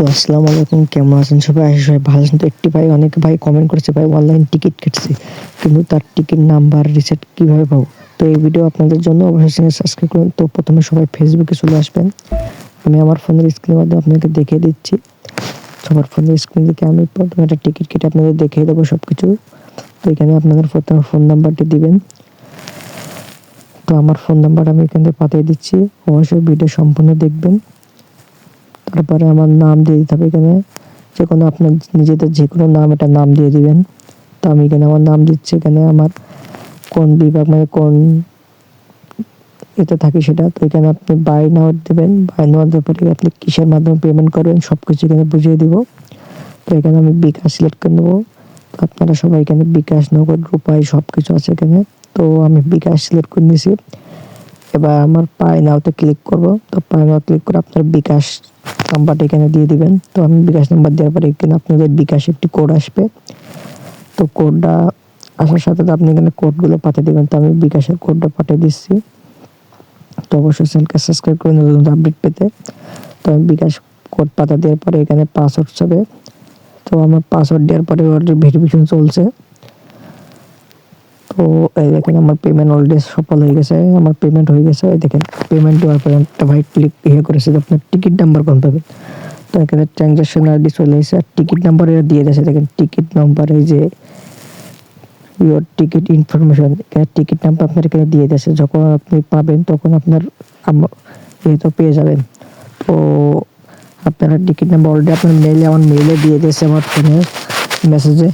তো আসসালামু আলাইকুম, কেমন আছেন সবাই? আশা সবাই ভালো আছেন। তো একটি ভাই, অনেক ভাই কমেন্ট করেছে, ভাই অনলাইন টিকিট কেটেছে, কিন্তু তার টিকিট নাম্বার রিসেট কীভাবে পাবো? তো এই ভিডিও আপনাদের জন্য অবশ্যই সাবস্ক্রাইব করুন। তো প্রথমে সবাই ফেসবুকে চলে আসবেন। আমি আমার ফোনের স্ক্রিনের মাধ্যমে আপনাকে দেখিয়ে দিচ্ছি। সবার ফোনের স্ক্রিন থেকে আমি প্রথমে একটা টিকিট কেটে আপনাদের দেখিয়ে দেবো সব কিছু তো এখানে আপনাদের প্রথমে ফোন নাম্বারটি দিবেন। তো আমার ফোন নাম্বার আমি এখান পাঠিয়ে দিচ্ছি। অবশ্যই ভিডিও সম্পূর্ণ দেখবেন। তারপরে আমার নাম দিয়ে দিতে হবে এখানে। যে কোনো আপনার নিজেদের যে কোনো নাম এটা নাম দিয়ে দিবেন। তো আমি এখানে আমার নাম দিচ্ছি, এখানে আমার কোন বিভাগ মানে কোন এতে থাকি সেটা। তো এখানে আপনি বাই নাও দেবেন। বাই নেওয়ার পরে আপনি কিসের মাধ্যমে পেমেন্ট করবেন সব কিছু এখানে বুঝিয়ে দিব। তো এখানে আমি বিকাশ সিলেক্ট করে নেব। তো আপনারা সবাই এখানে বিকাশ, নগদ, রূপাই সব কিছু আছে এখানে। তো আমি বিকাশ সিলেক্ট করে নিয়েছি এবার আমার পাই নাওতে ক্লিক করব। তো পাই নাও ক্লিক করে আপনার বিকাশ নাম্বারটা এখানে দিয়ে দিবেন। তো আমি বিকাশ নাম্বার দেওয়ার পরে এখানে আপনাদের বিকাশ একটি কোড আসবে। তো কোডটা আসার সাথে আপনি এখানে কোডগুলো পাঠিয়ে দেবেন। তো আমি বিকাশের কোডটা পাঠিয়ে দিচ্ছি। তো অবশ্যই চ্যানেলকে সাবস্ক্রাইব করে নতুন আপডেট পেতে। তো আমি বিকাশ কোড পাতা দেওয়ার পরে এখানে পাসওয়ার্ড হবে তো আমার পাসওয়ার্ড দেওয়ার পরে অলরেডি ভেরিফিকেশন চলছে। তো, এই দেখেন আমার পেমেন্ট অলরেডি সফল হয়ে গেছে, আমার পেমেন্ট হয়ে গেছে, এই দেখেন পেমেন্ট দেওয়ার পরে একটা ভাই ক্লিক ইয়ে করেছে আপনার টিকিট নাম্বার কোন পাবেন তো এখানে ট্রানজ্যাকশন আইডি চলে এসেছে, আর টিকিট নাম্বার এটা দিয়ে দিয়েছে, দেখেন টিকিট নাম্বার এই যে ইয়োর টিকিট ইনফরমেশন এখানে টিকিট নাম্বার আপনার এখানে দিয়ে দিয়েছে, যখন আপনি পাবেন তখন আপনার যেহেতু পেয়ে যাবেন। তো আপনারা টিকিট নাম্বার অলরেডি আপনার মেলে আমার মেলে দিয়ে দিয়েছে আমার ফোনে মেসেজে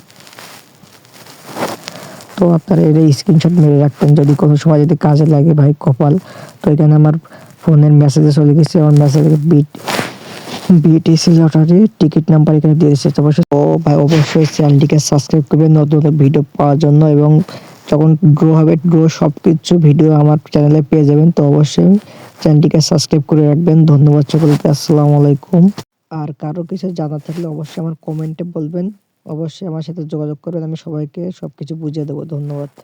তো আপনারা এটা স্ক্রিনশট মেরে রাখবেন। যদি কোনো সময় যদি কাজে লাগে ভাই কপাল, তো এখানে আমার ফোনের মেসেজে চলে গেছে। আমার মেসেজে bit BTC lottery ticket number এখানে দিয়ে দিচ্ছে অবশ্যই ও ভাই অবশ্যই চ্যানেলটিকে সাবস্ক্রাইব করবেন, নতুন নতুন ভিডিও পাওয়ার জন্য এবং যখন ড্র হবে ড্র সব কিছু ভিডিও আমার চ্যানেলে পেয়ে যাবেন। তো অবশ্যই চ্যানেলটিকে সাবস্ক্রাইব করে রাখবেন। ধন্যবাদ সকলকে। আসসালামু আলাইকুম। আর কারও কিছু জানা থাকলে অবশ্যই আমার কমেন্টে বলবেন। অবশ্যই আমার সাথে যোগাযোগ করবেন। আমি সবাইকে সব কিছু বুঝিয়ে দেবো। ধন্যবাদ।